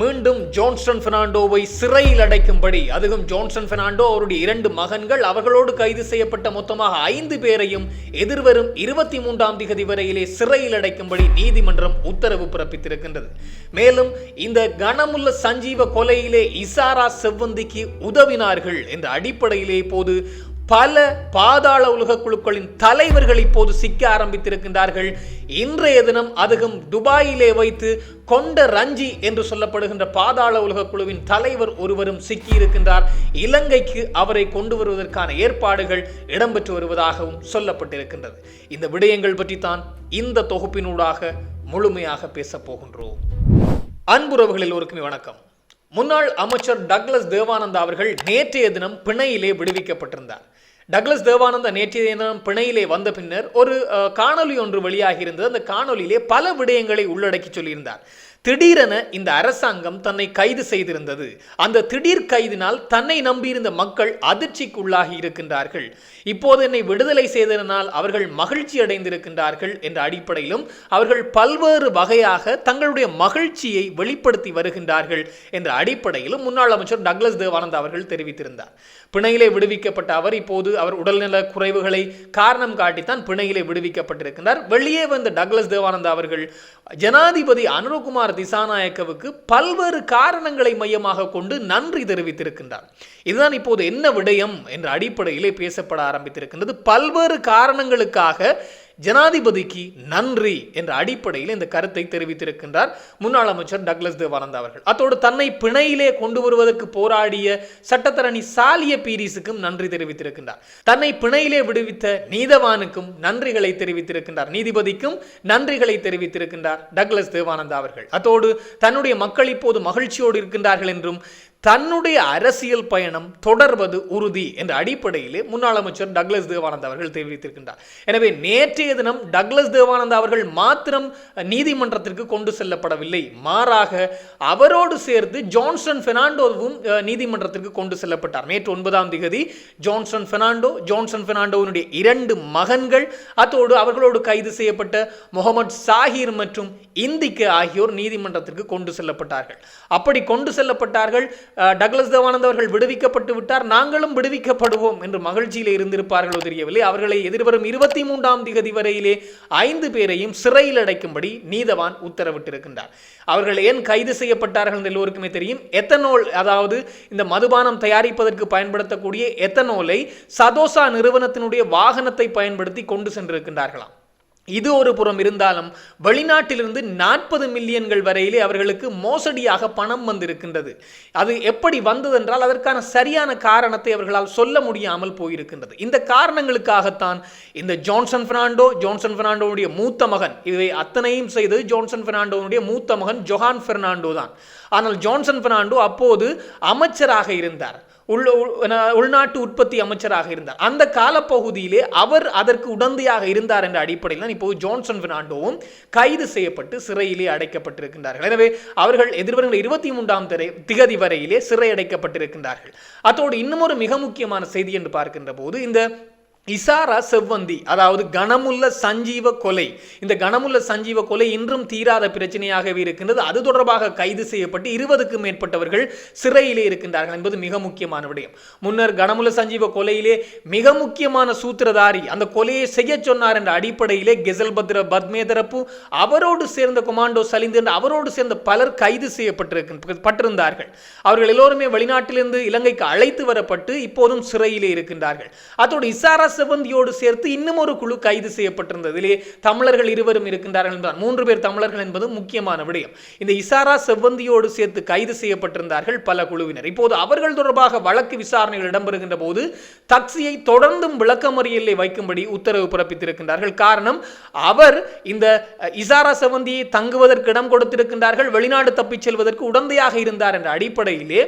மீண்டும் ஜோன்ஸ்டன் பெர்னாண்டோவை சிறையில் அடைக்கும்படி. அதுவும் ஜோன்ஸ்டன் பெர்னாண்டோ அவருடைய இரண்டு மகன்கள். அவர்களோடு கைது செய்யப்பட்ட மொத்தமாக ஐந்து பேரையும் எதிர்வரும் இருபத்தி மூன்றாம் திகதி வரையிலே சிறையில் அடைக்கும்படி நீதிமன்றம் உத்தரவு பிறப்பித்திருக்கின்றது. மேலும் இந்த கனமுள்ள சஞ்சீவ கொலையிலே இசாரா செவ்வந்திக்கு உதவினார்கள் என்ற அடிப்படையிலே போது பல பாதாள உலக குழுக்களின் தலைவர்கள் இப்போது சிக்க ஆரம்பித்திருக்கின்றார்கள். இன்றைய தினம் அதுவும் துபாயிலே வைத்து கொண்ட ரஞ்சி என்று சொல்லப்படுகின்ற பாதாள உலக குழுவின் தலைவர் ஒருவரும் சிக்கியிருக்கின்றார். இலங்கைக்கு அவரை கொண்டு வருவதற்கான ஏற்பாடுகள் இடம்பெற்று வருவதாகவும் சொல்லப்பட்டிருக்கின்றது. இந்த விடயங்கள் பற்றி தான் இந்த தொகுப்பினூடாக முழுமையாக பேசப் போகின்றோம். அன்புறவுகளில் ஒருக்குமே வணக்கம். முன்னாள் அமைச்சர் டக்ளஸ் தேவானந்தா அவர்கள் நேற்றைய தினம் பிணையிலே விடுவிக்கப்பட்டிருந்தார். டக்ளஸ் தேவானந்தா நேற்றைய தினம் பிணையிலே வந்த பின்னர் ஒரு அஹ், ஒன்று வெளியாகியிருந்தது அந்த காணொலியிலே பல விடயங்களை உள்ளடக்கி சொல்லியிருந்தார். திடீரென இந்த அரசாங்கம் தன்னை கைது செய்திருந்தது. அந்த திடீர் கைதினால் தன்னை நம்பியிருந்த மக்கள் அதிர்ச்சிக்குள்ளாகி இருக்கின்றார்கள். இப்போது என்னை விடுதலை செய்ததனால் அவர்கள் மகிழ்ச்சி அடைந்திருக்கின்றார்கள் என்ற அடிப்படையிலும் அவர்கள் பல்வேறு வகையாக தங்களுடைய மகிழ்ச்சியை வெளிப்படுத்தி வருகின்றார்கள் என்ற அடிப்படையிலும் முன்னாள் அமைச்சர் டக்ளஸ் தேவானந்த் அவர்கள் தெரிவித்திருந்தார். பிணையிலே விடுவிக்கப்பட்ட அவர் இப்போது அவர் உடல்நல குறைவுகளை காரணம் காட்டித்தான் பிணையிலே விடுவிக்கப்பட்டிருக்கின்றார். வெளியே வந்த டக்ளஸ் தேவானந்த் அவர்கள் ஜனாதிபதி அனுரகுமார் திசாநாயக்கவுக்கு பல்வேறு காரணங்களை மையமாக கொண்டு நன்றி தெரிவித்திருக்கின்றார். இதுதான் இப்போது என்ன விடயம் என்ற அடிப்படையிலே பேசப்பட ஆரம்பித்திருக்கின்றது. பல்வேறு காரணங்களுக்காக ஜனாதிபதிக்கு நன்றி என்ற அடிப்படையில் இந்த கருத்தை தெரிவித்திருக்கின்றார் முன்னாள் அமைச்சர் டக்ளஸ் தேவானந்த் அவர்கள். அத்தோடு தன்னை பிணையிலே கொண்டு வருவதற்கு போராடிய சட்டத்தரணி சாலிய பீரிஸுக்கும் நன்றி தெரிவித்திருக்கின்றார். தன்னை பிணையிலே விடுவித்த நீதவானுக்கும் நன்றிகளை தெரிவித்திருக்கின்றார். நீதிபதிக்கும் நன்றிகளை தெரிவித்திருக்கின்றார் டக்ளஸ் தேவானந்தா அவர்கள். அத்தோடு தன்னுடைய மக்கள் இப்போது மகிழ்ச்சியோடு இருக்கின்றார்கள் என்றும் தன்னுடைய அரசியல் பயணம் தொடர்வது உறுதி என்ற அடிப்படையிலே முன்னாள் அமைச்சர் டக்ளஸ் தேவானந்த் அவர்கள் தெரிவித்திருக்கின்றார். எனவே நேற்றைய தினம் டக்ளஸ் தேவானந்த் அவர்கள் மாத்திரம் நீதிமன்றத்திற்கு கொண்டு செல்லப்படவில்லை. மாறாக அவரோடு சேர்த்து ஜான்சன் பெர்னாண்டோவும் நீதிமன்றத்திற்கு கொண்டு செல்லப்பட்டார். நேற்று ஒன்பதாம் திகதி ஜான்சன் பெர்னாண்டோ ஜான்சன் பெர்னாண்டோவினுடைய இரண்டு மகன்கள் அத்தோடு அவர்களோடு கைது செய்யப்பட்ட முகமது சாஹிர் மற்றும் இந்திக்கு ஆகியோர் நீதிமன்றத்திற்கு கொண்டு செல்லப்பட்டார்கள். அப்படி கொண்டு செல்லப்பட்டார்கள். டக்ளஸ் தேவானந்த் அவர்கள் விடுவிக்கப்பட்டு விட்டார். நாங்களும் விடுவிக்கப்படுவோம் என்று மகிழ்ச்சியில் இருந்திருப்பார்களோ தெரியவில்லை. அவர்களை எதிர்வரும் இருபத்தி மூன்றாம் திகதி வரையிலே ஐந்து பேரையும் சிறையில் அடைக்கும்படி நீதவான் உத்தரவிட்டிருக்கின்றார். அவர்கள் ஏன் கைது செய்யப்பட்டார்கள் என்று எல்லோருக்குமே தெரியும். எத்தனோல் அதாவது இந்த மதுபானம் தயாரிப்பதற்கு பயன்படுத்தக்கூடிய எத்தனோலை சதோசா நிறுவனத்தினுடைய வாகனத்தை பயன்படுத்தி கொண்டு சென்றிருக்கின்றார்களாம். இது ஒரு புறம் இருந்தாலும் வெளிநாட்டிலிருந்து நாற்பது மில்லியன்கள் வரையிலே அவர்களுக்கு மோசடியாக பணம் வந்திருக்கின்றது. அது எப்படி வந்ததென்றால் அதற்கான சரியான காரணத்தை அவர்களால் சொல்ல முடியாமல் போயிருக்கின்றது. இந்த காரணங்களுக்காகத்தான் இந்த ஜான்சன் பெர்னாண்டோ ஜான்சன் பெர்னாண்டோவுடைய மூத்த மகன் இதை அத்தனையும் செய்தது ஜான்சன் பெர்னாண்டோவுடைய மூத்த மகன் ஜொஹான் பெர்னாண்டோ தான் ஆனால் ஜான்சன் பெர்னாண்டோ அப்போது அமைச்சராக இருந்தார். உள் உள்நாட்டு உற்பத்தி அமைச்சராக இருந்தார். அந்த காலப்பகுதியிலே அவர் அதற்கு உடந்தையாக இருந்தார் என்ற அடிப்படையில் தான் இப்போது ஜான்சன் பெர்னாண்டோவும் கைது செய்யப்பட்டு சிறையிலே அடைக்கப்பட்டிருக்கின்றார்கள். எனவே அவர்கள் எதிர்வருகிற இருபத்தி மூன்றாம் திரை திகதி வரையிலே சிறை அடைக்கப்பட்டிருக்கின்றார்கள் அத்தோடு இன்னும் ஒரு மிக முக்கியமான செய்தி என்று பார்க்கின்ற போது இந்த இசாரா செவ்வந்தி அதாவது கனமுள்ள சஞ்சீவ கொலை. இந்த கனமுள்ள சஞ்சீவ கொலை இன்றும் தீராத பிரச்சனையாகவே இருக்கின்றது. அது தொடர்பாக கைது செய்யப்பட்டு இருபதுக்கும் மேற்பட்டவர்கள் சிறையிலே இருக்கின்றார்கள் என்பது மிக முக்கியமான விடயம். முன்னர் கனமுள்ள சஞ்சீவ கொலையிலே மிக முக்கியமான சூத்திரதாரி அந்த கொலையை செய்ய சொன்னார் என்ற அடிப்படையிலே கெசல் பத்ர பத்மே தரப்பு அவரோடு சேர்ந்த கொமாண்டோ சலிந்து என்று அவரோடு சேர்ந்த பலர் கைது செய்யப்பட்டிருக்கின்றார்கள் பட்டிருந்தார்கள். அவர்கள் எல்லோருமே வெளிநாட்டிலிருந்து இலங்கைக்கு அழைத்து வரப்பட்டு இப்போதும் சிறையிலே இருக்கின்றார்கள். அதோடு இசாரா செவந்தியோடு சேர்த்து இன்னும் ஒரு குழு கைது செய்யப்பட்டிருந்தது. தமிழர்கள் இருவரும் இருக்கின்றார்கள் என்பதால் மூன்று பேர் தமிழர்கள் என்பது முக்கியமான விடயம். இந்த இசாரா செவ்வந்தியோடு சேர்த்து கைது செய்யப்பட்டிருந்தார்கள் பல குழுவினர். இப்போது அவர்கள் தொடர்பாக வழக்கு விசாரணைகள் இடம்பெறுகின்ற போது தக்சியை தொடர்ந்தும் விளக்கமறியலை வைக்கும்படி உத்தரவு பிறப்பித்திருக்கின்றார்கள். காரணம் அவர் இந்த இசாரா செவந்தியை தங்குவதற்கு இடம் கொடுத்திருக்கின்றார்கள். வெளிநாடு தப்பிச் செல்வதற்கு உடந்தையாக இருந்தார் என்ற அடிப்படையிலே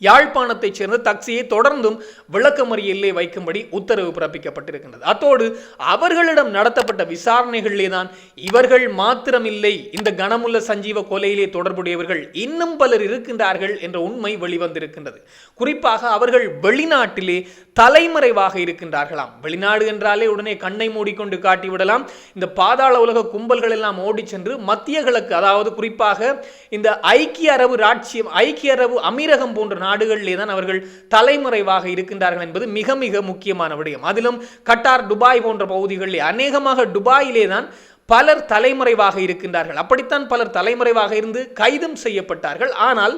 யாழ்ப்பாணத்தைச் சேர்ந்த தக்சியை தொடர்ந்தும் விளக்கமறியலே வைக்கும்படி உத்தரவு பிறப்பிக்கப்பட்டிருக்கின்றது. அத்தோடு அவர்களிடம் நடத்தப்பட்ட விசாரணைகளிலே தான் இவர்கள் மாத்திரமில்லை இந்த கனமுள்ள சஞ்சீவ கொலையிலே தொடர்புடையவர்கள் இன்னும் பலர் இருக்கின்றார்கள் என்ற உண்மை வெளிவந்திருக்கின்றது. குறிப்பாக அவர்கள் வெளிநாட்டிலே தலைமறைவாக இருக்கின்றார்களாம். வெளிநாடு என்றாலே உடனே கண்ணை மூடிக்கொண்டு காட்டிவிடலாம். இந்த பாதாள உலக கும்பல்கள் எல்லாம் ஓடிச் சென்று மத்திய கிழக்கு அதாவது குறிப்பாக இந்த ஐக்கிய அரபு ராட்சியம் ஐக்கிய அரபு அமீரகம் போன்ற நாடுகளிலே தான் அவர்கள் தலைமறைவாக இருக்கின்றார்கள் என்பது மிக மிக முக்கியமான விடயம். அதிலும் கட்டார் துபாய் போன்ற பகுதிகளிலே அநேகமாக துபாயிலே தான் பலர் தலைமறைவாக இருக்கின்றார்கள். அப்படித்தான் பலர் தலைமறைவாக இருந்து கைதும் செய்யப்பட்டார்கள். ஆனால்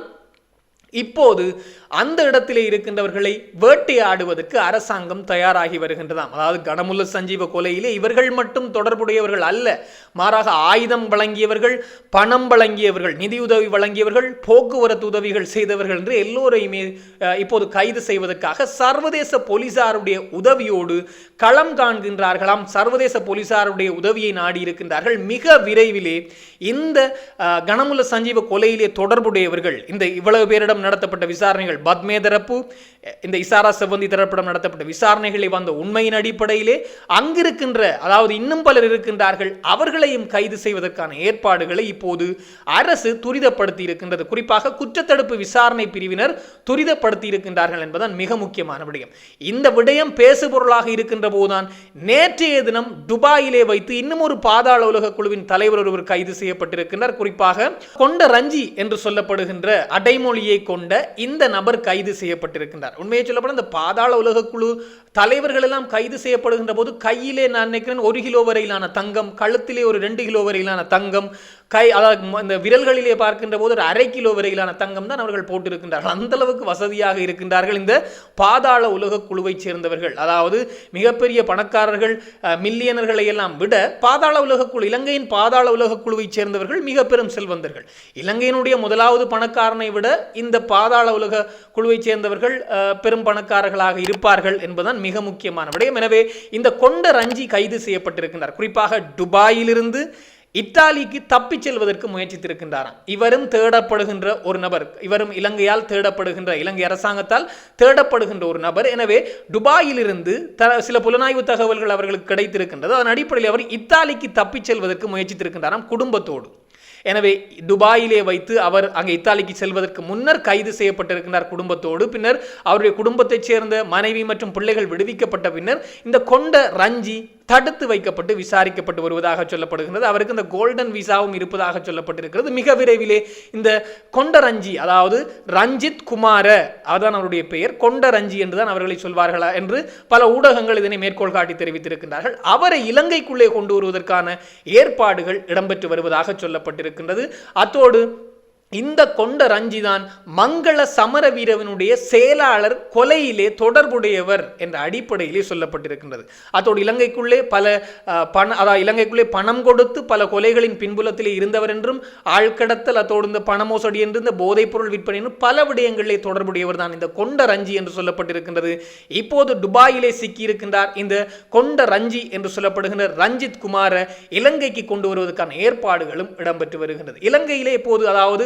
இப்போது அந்த இடத்திலே இருக்கின்றவர்களை வேட்டையாடுவதற்கு அரசாங்கம் தயாராகி வருகின்றதாம். அதாவது கனமுல்ல சஞ்சீவ கொலையிலே இவர்கள் மட்டும் தொடர்புடையவர்கள் அல்ல. மாறாக ஆயுதம் வழங்கியவர்கள் பணம் வழங்கியவர்கள் நிதியுதவி வழங்கியவர்கள் போக்குவரத்து உதவிகள் செய்தவர்கள் என்று எல்லோரையுமே இப்போது கைது செய்வதற்காக சர்வதேச போலீசாருடைய உதவியோடு களம் காண்கின்றார்களாம். சர்வதேச போலீசாருடைய உதவியை நாடி இருக்கின்றார்கள். மிக விரைவிலே இந்த கனமுல்ல சஞ்சீவ கொலையிலே தொடர்புடையவர்கள் இந்த இவ்வளவு பேரிடம் நடத்தப்பட்ட விசாரணைகள் பத்மே தரப்பு இந்த இசாரா செவ்வந்தி திரைப்படம் நடத்தப்பட்ட விசாரணைகளை வந்த உண்மையின் அடிப்படையிலே அங்கிருக்கின்ற அதாவது இன்னும் பலர் இருக்கின்றார்கள் அவர்களையும் கைது செய்வதற்கான ஏற்பாடுகளை இப்போது அரசு துரிதப்படுத்தி இருக்கின்றது. குறிப்பாக குற்றத்தடுப்பு விசாரணை பிரிவினர் துரிதப்படுத்தி இருக்கின்றார்கள் என்பதுதான் மிக முக்கியமான விடயம். இந்த விடயம் பேசுபொருளாக இருக்கின்ற போதுதான் நேற்றைய தினம் துபாயிலே வைத்து இன்னும் ஒரு பாதாள உலக குழுவின் தலைவர் ஒருவர் கைது செய்யப்பட்டிருக்கின்றார். குறிப்பாக கொண்ட ரஞ்சி என்று சொல்லப்படுகின்ற அடைமொழியை கொண்ட இந்த நபர் கைது செய்யப்பட்டிருக்கின்றார். உண்மையை சொல்லப்போனால் இந்த பாதாள உலக குழு தலைவர்கள் எல்லாம் கைது செய்யப்படுகின்ற போது கையிலே நான் நினைக்கிறேன் ஒரு கிலோ வரையிலான தங்கம் கழுத்திலே ஒரு ரெண்டு கிலோ வரையிலான தங்கம் கை அதாவது இந்த விரல்களிலே பார்க்கின்ற போது ஒரு அரை கிலோ வரையிலான தங்கம் தான் அவர்கள் போட்டிருக்கின்றார்கள். அந்த அளவுக்கு வசதியாக இருக்கின்றார்கள் இந்த பாதாள உலக குழுவைச் சேர்ந்தவர்கள். அதாவது மிகப்பெரிய பணக்காரர்கள் மில்லியனர்களை எல்லாம் விட பாதாள உலக குழு இலங்கையின் பாதாள உலக குழுவைச் சேர்ந்தவர்கள் மிக பெரும் செல்வந்தர்கள். இலங்கையினுடைய முதலாவது பணக்காரனை விட இந்த பாதாள உலக குழுவைச் சேர்ந்தவர்கள் பெரும் பணக்காரர்களாக இருப்பார்கள் என்பதுதான் மிக முக்கியமான விடயம். எனவே இந்த கொண்ட ரஞ்சி கைது செய்யப்பட்டிருக்கின்றார். குறிப்பாக துபாயிலிருந்து இத்தாலிக்கு தப்பிச் செல்வதற்கு முயற்சித்திருக்கின்றாராம். இவரும் தேடப்படுகின்ற ஒரு நபர் இவரும் இலங்கையால் தேடப்படுகின்ற இலங்கை அரசாங்கத்தால் தேடப்படுகின்ற ஒரு நபர். எனவே துபாயிலிருந்து த சில புலனாய்வு தகவல்கள் அவர்களுக்கு கிடைத்திருக்கின்றது. அதன் அடிப்படையில் அவர் இத்தாலிக்கு தப்பிச் செல்வதற்கு முயற்சித்திருக்கின்றாராம் குடும்பத்தோடு. எனவே துபாயிலே வைத்து அவர் அங்கே இத்தாலிக்கு செல்வதற்கு முன்னர் கைது செய்யப்பட்டிருக்கிறார் குடும்பத்தோடு. பின்னர் அவருடைய குடும்பத்தைச் சேர்ந்த மனைவி மற்றும் பிள்ளைகள் விடுவிக்கப்பட்ட பின்னர் இந்த கொண்ட ரஞ்சி தடுத்து வைக்கப்பட்டு விசாரிக்கப்பட்டு வருவதாக சொல்லப்படுகிறது அவருக்கு இந்த கோல்டன் விசாவும் இருப்பதாக சொல்லப்பட்டிருக்கிறது. மிக விரைவிலே இந்த கொண்டரஞ்சி அதாவது ரஞ்சித் குமார அதுதான் அவருடைய பெயர் கொண்டரஞ்சி என்றுதான் அவர்களை சொல்வார்களா என்று பல ஊடகங்கள் இதனை மேற்கோள் காட்டி தெரிவித்திருக்கின்றார்கள். அவரை இலங்கைக்குள்ளே கொண்டு வருவதற்கான ஏற்பாடுகள் இடம்பெற்று வருவதாக சொல்லப்பட்டிருக்கின்றது. அத்தோடு இந்த கொண்ட ரஞ்சிதான் மங்கள சமர வீரவனுடைய செயலாளர் கொலையிலே தொடர்புடையவர் என்ற அடிப்படையிலே சொல்லப்பட்டிருக்கின்றது. அதோடு இலங்கைக்குள்ளே பல பண அதாவது இலங்கைக்குள்ளே பணம் கொடுத்து பல கொலைகளின் பின்புலத்திலே இருந்தவர் என்றும் ஆழ்கடத்தல் அதோடு இந்த பண மோசடி என்று இந்த போதைப் பொருள் விற்பனை என்று பல விடயங்களிலே தொடர்புடையவர் தான் இந்த கொண்ட ரஞ்சி என்று சொல்லப்பட்டிருக்கின்றது. இப்போது துபாயிலே சிக்கியிருக்கின்றார் இந்த கொண்ட ரஞ்சி என்று சொல்லப்படுகின்ற ரஞ்சித் குமார இலங்கைக்கு கொண்டு வருவதற்கான ஏற்பாடுகளும் இடம்பெற்று வருகின்றது. இலங்கையிலே இப்போது அதாவது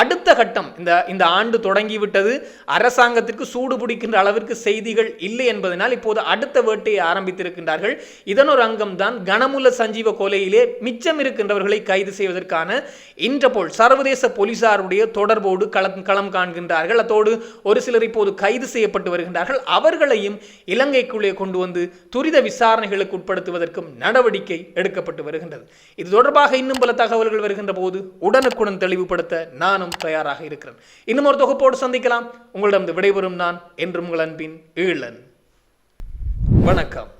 அடுத்த கட்டம் இந்த இந்த ஆண்டு தொடங்கிவிட்டது. அரசாங்கத்திற்கு சூடு பிடிக்கின்ற அளவிற்கு செய்திகள் இல்லை என்பதனால் இப்போது அடுத்த வேட்டையை ஆரம்பித்திருக்கின்றார்கள். இதன் ஒரு அங்கம்தான் கனமுல சஞ்சீவ கொலையிலே மிச்சம் இருக்கின்றவர்களை கைது செய்வதற்கான இன்டர்போல் சர்வதேச போலீசாருடைய தொடர்போடு களம் களம் காண்கின்றார்கள். அதோடு ஒரு சிலர் இப்போது கைது செய்யப்பட்டு வருகின்றார்கள். அவர்களையும் இலங்கைக்குள்ளே கொண்டு வந்து துரித விசாரணைகளுக்கு உட்படுத்துவதற்கும் நடவடிக்கை எடுக்கப்பட்டு வருகின்றது. இது தொடர்பாக இன்னும் பல தகவல்கள் வருகின்ற போது உடனுக்குடன் தெளிவுபடுத்த நான் நானும் தயாராக இருக்கிறேன். இன்னும் ஒரு தொகுப்போடு சந்திக்கலாம். உங்களிடம் விடைபெறும் நான் என்றும் உங்கள் அன்பின் ஈழன். வணக்கம்.